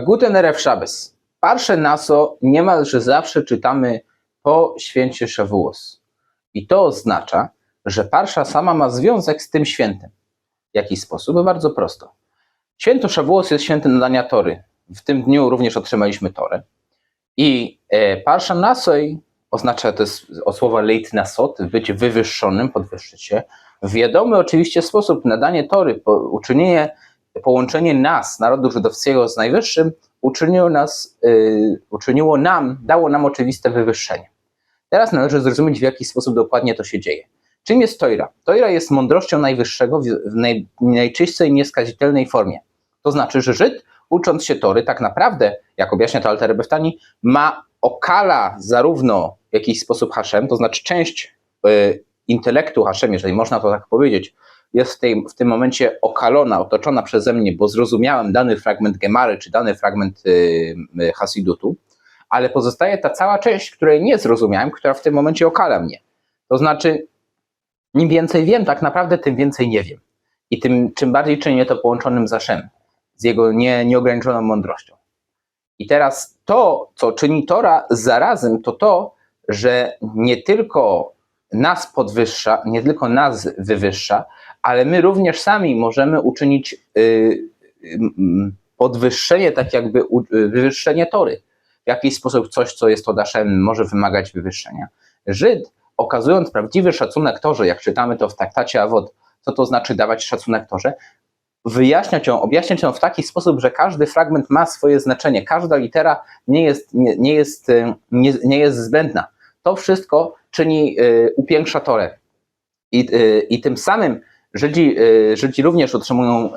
Guten Erev Shabbos. Parsze naso niemalże zawsze czytamy po święcie Shavuos. I to oznacza, że parsza sama ma związek z tym świętem. W jaki sposób? Bardzo prosto. Święto Shavuos jest świętem nadania Tory. W tym dniu również otrzymaliśmy Torę. I e, parsza nasoj oznacza, to jest od słowa leit nasot, być wywyższonym, podwyższyć się. W wiadomy oczywiście sposób nadanie Tory, uczynienie, połączenie nas, narodu żydowskiego z Najwyższym, uczyniło nas, y, uczyniło nam, dało nam oczywiste wywyższenie. Teraz należy zrozumieć, w jaki sposób dokładnie to się dzieje. Czym jest Tojra? Tojra jest mądrością Najwyższego w w naj, najczystszej, nieskazitelnej formie. To znaczy, że Żyd, ucząc się Tory, tak naprawdę, jak objaśnia to Alter Beftani, ma okala zarówno w jakiś sposób Haszem, to znaczy część y, intelektu Haszem, jeżeli można to tak powiedzieć, jest w, tej, w tym momencie okalona, otoczona przeze mnie, bo zrozumiałem dany fragment Gemary, czy dany fragment y, y, Hasidutu, ale pozostaje ta cała część, której nie zrozumiałem, która w tym momencie okala mnie. To znaczy, im więcej wiem, tak naprawdę tym więcej nie wiem. I tym, czym bardziej czynię to połączonym z Haszem, z jego nie, nieograniczoną mądrością. I teraz to, co czyni Tora zarazem, to to, że nie tylko nas podwyższa, nie tylko nas wywyższa, ale my również sami możemy uczynić y, podwyższenie, tak jakby y, wywyższenie Tory. W jakiś sposób coś, co jest Odaszem, może wymagać wywyższenia. Żyd, okazując prawdziwy szacunek Torze, jak czytamy to w traktacie Awod, co to znaczy dawać szacunek Torze, wyjaśniać ją, objaśniać ją w taki sposób, że każdy fragment ma swoje znaczenie, każda litera nie jest, nie, nie jest, y, nie, nie jest zbędna. To wszystko czyni, y, upiększa Torę. I, y, I tym samym Żydzi, y, Żydzi również otrzymują,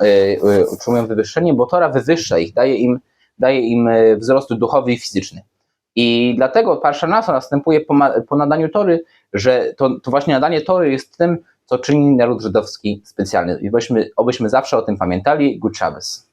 otrzymują wywyższenie, bo Tora wywyższa ich, daje im, daje im wzrost duchowy i fizyczny. I dlatego Parsha Nasa następuje po, po nadaniu Tory, że to, to właśnie nadanie Tory jest tym, co czyni naród żydowski specjalny. I obyśmy, obyśmy zawsze o tym pamiętali. Good Shabbos.